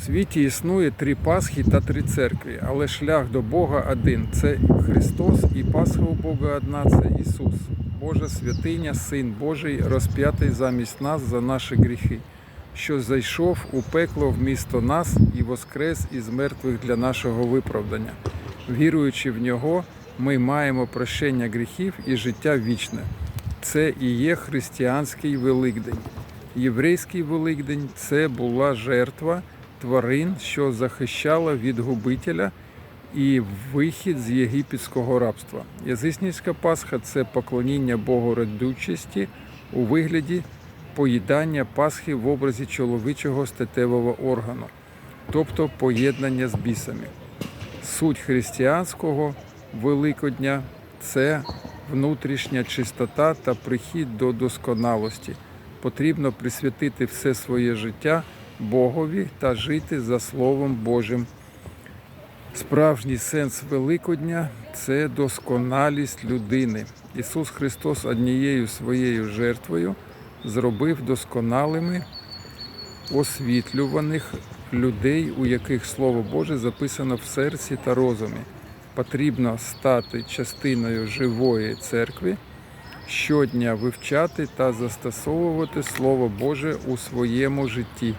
У світі існує три Пасхи та три церкви, але шлях до Бога один це Христос і Пасха у Бога одна це Ісус, Божа святиня, Син Божий, розп'ятий замість нас за наші гріхи, що зайшов у пекло вмісто нас і воскрес із мертвих для нашого виправдання. Віруючи в нього, ми маємо прощення гріхів і життя вічне. Це і є християнський Великдень. Єврейський Великдень це була жертва тварин, що захищала від губителя і вихід з єгипетського рабства. Язичницька Пасха це поклоніння Богу родючості у вигляді поїдання Пасхи в образі чоловічого статевого органу, тобто поєднання з бісами. Суть християнського Великодня це внутрішня чистота та прихід до досконалості. Потрібно присвятити все своє життя Богові та жити за Словом Божим. Справжній сенс Великодня це досконалість людини. Ісус Христос однією своєю жертвою зробив досконалими освітлюваних людей, у яких Слово Боже записано в серці та розумі. Потрібно стати частиною живої церкви, щодня вивчати та застосовувати Слово Боже у своєму житті.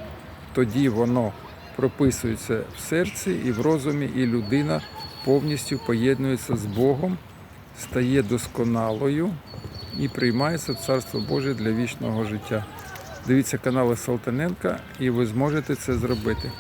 Тоді воно прописується в серці і в розумі, і людина повністю поєднується з Богом, стає досконалою і приймається в Царство Боже для вічного життя. Дивіться канали Салтаненка, і ви зможете це зробити.